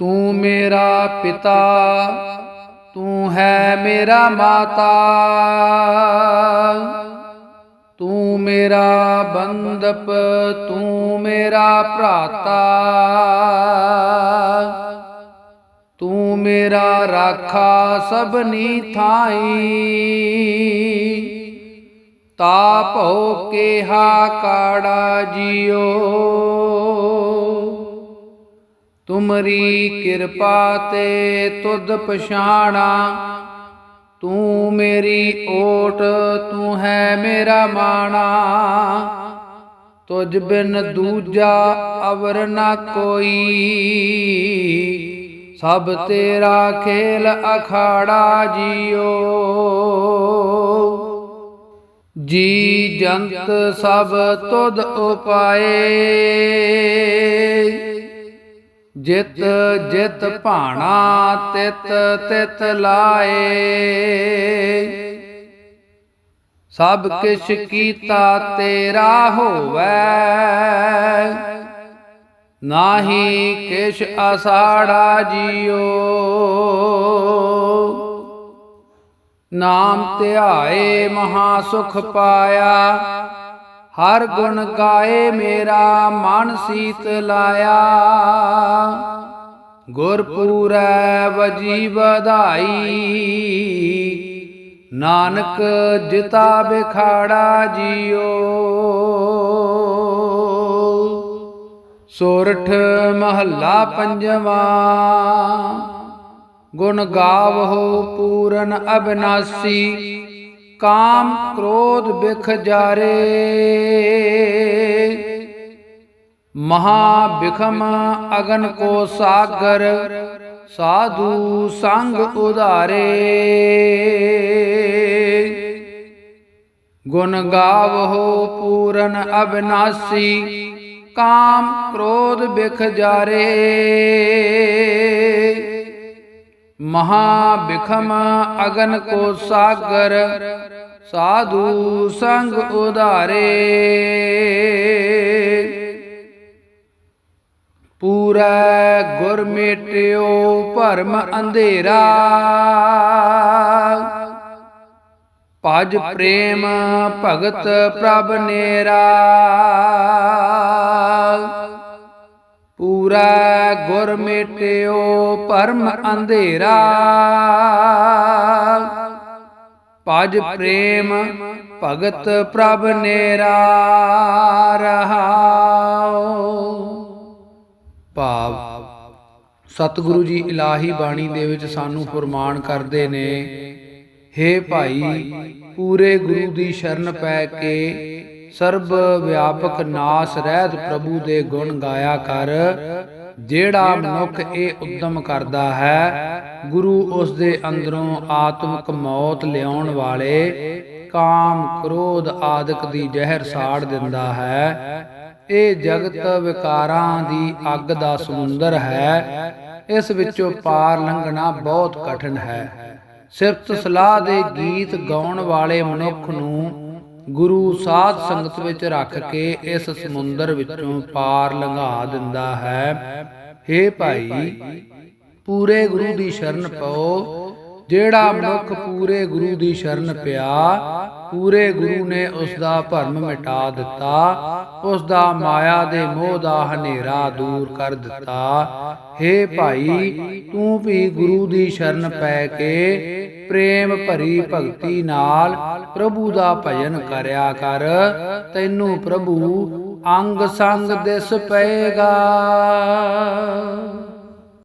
ਤੂੰ ਮੇਰਾ ਪਿਤਾ, ਤੂੰ ਹੈ ਮੇਰਾ ਮਾਤਾ। ਤੂੰ ਮੇਰਾ ਬੰਦਪ ਤੂੰ ਮੇਰਾ ਭਰਾਤਾ। ਤੂੰ ਮੇਰਾ ਰਾਖਾ ਸਭਨੀ ਥਾਈ। ਤਾ ਭਉ ਕੇਹਾ ਕਾੜਾ ਜਿਉ ਤੁਮਰੀ ਕਿਰਪਾ ਤੇ ਤੁਧ ਪਛਾਣਾ। ਤੂੰ ਮੇਰੀ ਓਟ, ਤੂੰ ਹੈ ਮੇਰਾ ਮਾਣਾ। ਤੁਝ ਬਿਨ ਦੂਜਾ ਅਵਰ ਨਾ ਕੋਈ। ਸਭ ਤੇਰਾ ਖੇਲ ਅਖਾੜਾ ਜੀਓ। ਜੀ ਜੰਤ ਸਭ ਤੁਧ ਉਪਾਏ। ਜਿਤ ਜਿਤ ਭਾਣਾ ਤਿਤ ਤਿਤ ਲਾਏ। ਸਭ ਕਿਛ ਕੀਤਾ ਤੇਰਾ ਹੋਵੈ। ਨਾਹੀ ਕਿਛ ਅਸਾੜਾ ਜਿਉ ਨਾਮ ਧਿਆਏ ਮਹਾ ਸੁਖ ਪਾਇਆ। ਹਰ ਗੁਣ ਗਾਏ ਮੇਰਾ ਮਨ ਸੀਤ ਲਾਇਆ। ਗੁਰਪੂਰੈ ਵਜੀ ਵਧਾਈ। ਨਾਨਕ ਜਿਤਾ ਬਿਖਾੜਾ ਜਿਉ ਸੋਰਠ ਮਹੱਲਾ ਪੰਜਵਾਂ। ਗੁਣ ਗਾਵਹੁ ਪੂਰਨ ਅਬਨਾਸੀ। ਕਾਮ ਕ੍ਰੋਧ ਬਿਖ ਜਾਰੇ। ਮਹਾ ਬਿਖਮ ਅਗਨ ਕੋ ਸਾਗਰ ਸਾਧੂ ਸੰਗ ਉਧਾਰੇ। ਗੁਣ ਗਾਵਹੁ ਪੂਰਨ ਅਬਨਾਸੀ ਕਾਮ ਕ੍ਰੋਧ ਬਿਖ ਜਾਰੇ। ਮਹਾ ਬਿਖਮ ਅਗਨ ਕੋ ਸਾਗਰ, ਸਾਧੂ ਸੰਗ ਉਧਾਰੇ। ਪੂਰਾ ਗੁਰ ਮੇਟਿਓ ਭਰਮ ਅੰਧੇਰਾ। ਭਜ ਪ੍ਰੇਮ ਭਗਤ ਪ੍ਰਭ ਨੇਰਾ। ਪੂਰਾ ਗੁਰ ਮੇਟਿਓ ਭਰਮ ਅੰਧੇਰਾ। ਭਜ ਪ੍ਰੇਮ ਭਗਤ ਪ੍ਰਭ ਨੇਰਾ ਰਹਾਉ। ਭਾਵ, ਸਤਿਗੁਰੂ ਜੀ ਇਲਾਹੀ ਬਾਣੀ ਦੇ ਵਿੱਚ ਸਾਨੂੰ ਫਰਮਾਨ ਕਰਦੇ ਨੇ, ਹੇ ਭਾਈ, ਪੂਰੇ ਗੁਰੂ ਦੀ ਸ਼ਰਨ ਪੈ ਕੇ ਸਰਬ ਵਿਆਪਕ ਨਾਸ ਰਹਿਤ ਪ੍ਰਭੂ ਦੇ ਗੁਣ ਗਾਇਆ ਕਰ। ਜਿਹੜਾ ਮਨੁੱਖ ਇਹ ਉਦਮ ਕਰਦਾ ਹੈ, ਗੁਰੂ ਉਸ ਦੇ ਅੰਦਰੋਂ ਆਤਮਿਕ ਮੌਤ ਲਿਆਉਣ ਵਾਲੇ ਕਾਮ, ਕ੍ਰੋਧ ਆਦਿਕ ਦੀ ਜ਼ਹਿਰ ਸਾੜ ਦਿੰਦਾ ਹੈ। ਇਹ ਜਗਤ ਵਿਕਾਰਾਂ ਦੀ ਅੱਗ ਦਾ ਸਮੁੰਦਰ ਹੈ। ਇਸ ਵਿੱਚੋਂ ਪਾਰ ਲੰਘਣਾ ਬਹੁਤ ਕਠਿਨ ਹੈ। ਸਿਫਤ ਸਲਾਹ ਦੇ ਗੀਤ ਗਾਉਣ ਵਾਲੇ ਮਨੁੱਖ ਨੂੰ ਗੁਰੂ ਸਾਧ ਸੰਗਤ ਵਿੱਚ ਰੱਖ ਕੇ ਇਸ ਸਮੁੰਦਰ ਵਿੱਚੋਂ ਪਾਰ ਲੰਘਾ ਦਿੰਦਾ ਹੈ। ਹੇ ਭਾਈ, ਪੂਰੇ ਗੁਰੂ ਦੀ ਸ਼ਰਨ ਪਾਓ। ਜਿਹੜਾ ਮਨੁੱਖ ਪੂਰੇ ਗੁਰੂ ਦੀ ਸ਼ਰਨ ਪਿਆ ਪੂਰੇ ਗੁਰੂ ਨੇ ਉਸ ਦਾ ਭਰਮ ਮਿਟਾ ਦਿੱਤਾ ਉਸ ਦਾ ਮਾਇਆ ਦੇ ਮੋਹ ਦਾ ਹਨੇਰਾ ਦੂਰ ਕਰ ਦਿੱਤਾ। हे ਭਾਈ, ਤੂੰ ਵੀ ਗੁਰੂ ਦੀ ਸ਼ਰਨ ਪੈ ਕੇ ਪ੍ਰੇਮ ਭਰੀ ਭਗਤੀ ਨਾਲ ਪ੍ਰਭੂ ਦਾ ਭਜਨ ਕਰਿਆ ਕਰ। ਤੈਨੂੰ ਪ੍ਰਭੂ ਅੰਗ ਸੰਗ ਦਿਸ ਪਏਗਾ।